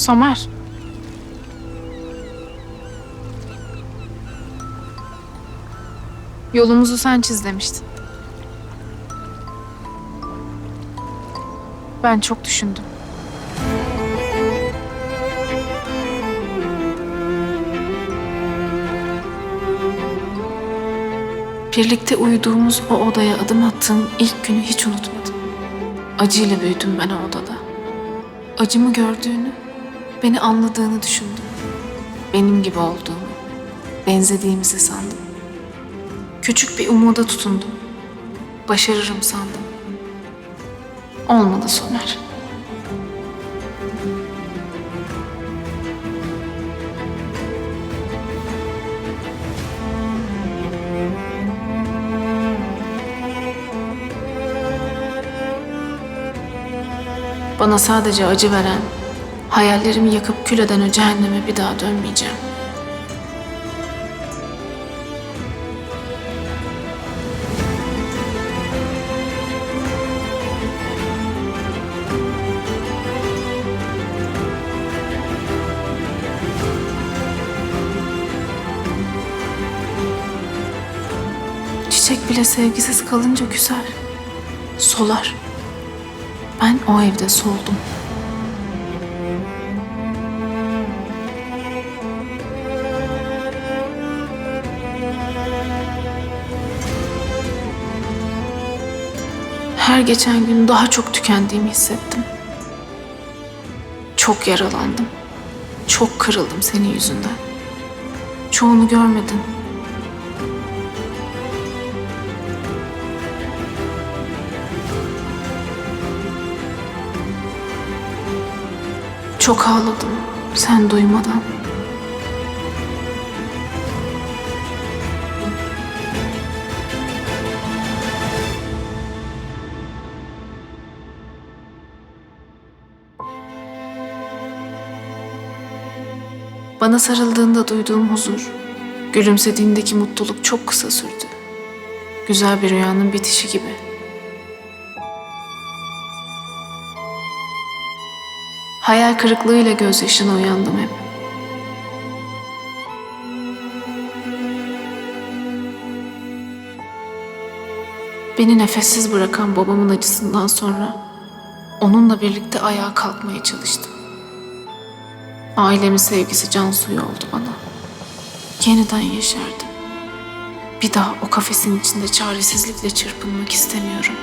Somer. Yolumuzu sen çiz demiştin. Ben çok düşündüm. Birlikte uyuduğumuz o odaya adım attığım ilk günü hiç unutmadım. Acıyla büyüdüm ben o odada. Acımı gördüğünü, beni anladığını düşündüm. Benim gibi olduğunu, benzediğimizi sandım. Küçük bir umuda tutundum. Başarırım sandım. Olmadı Somer. Bana sadece acı veren, hayallerimi yakıp kül eden o cehenneme bir daha dönmeyeceğim. Çiçek bile sevgisiz kalınca küser, solar. Ben o evde soldum. Her geçen gün daha çok tükendiğimi hissettim. Çok yaralandım. Çok kırıldım senin yüzünden. Çoğunu görmedin. Çok ağladım sen duymadan. Bana sarıldığında duyduğum huzur, gülümsediğindeki mutluluk çok kısa sürdü. Güzel bir rüyanın bitişi gibi. Hayal kırıklığıyla gözyaşına uyandım hep. Beni nefessiz bırakan babamın acısından sonra onunla birlikte ayağa kalkmaya çalıştım. Ailemin sevgisi can suyu oldu bana. Yeniden yeşerdim. Bir daha o kafesin içinde çaresizlikle çırpınmak istemiyorum.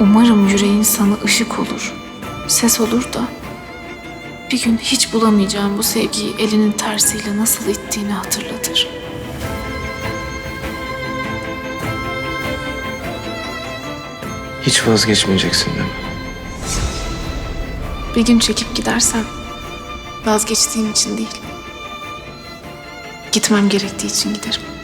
Umarım yüreğin sana ışık olur, ses olur da bir gün hiç bulamayacağım bu sevgiyi elinin tersiyle nasıl ittiğini hatırlatır. Hiç vazgeçmeyeceksin değil mi? Bir gün çekip gidersen vazgeçtiğim için değil, gitmem gerektiği için giderim.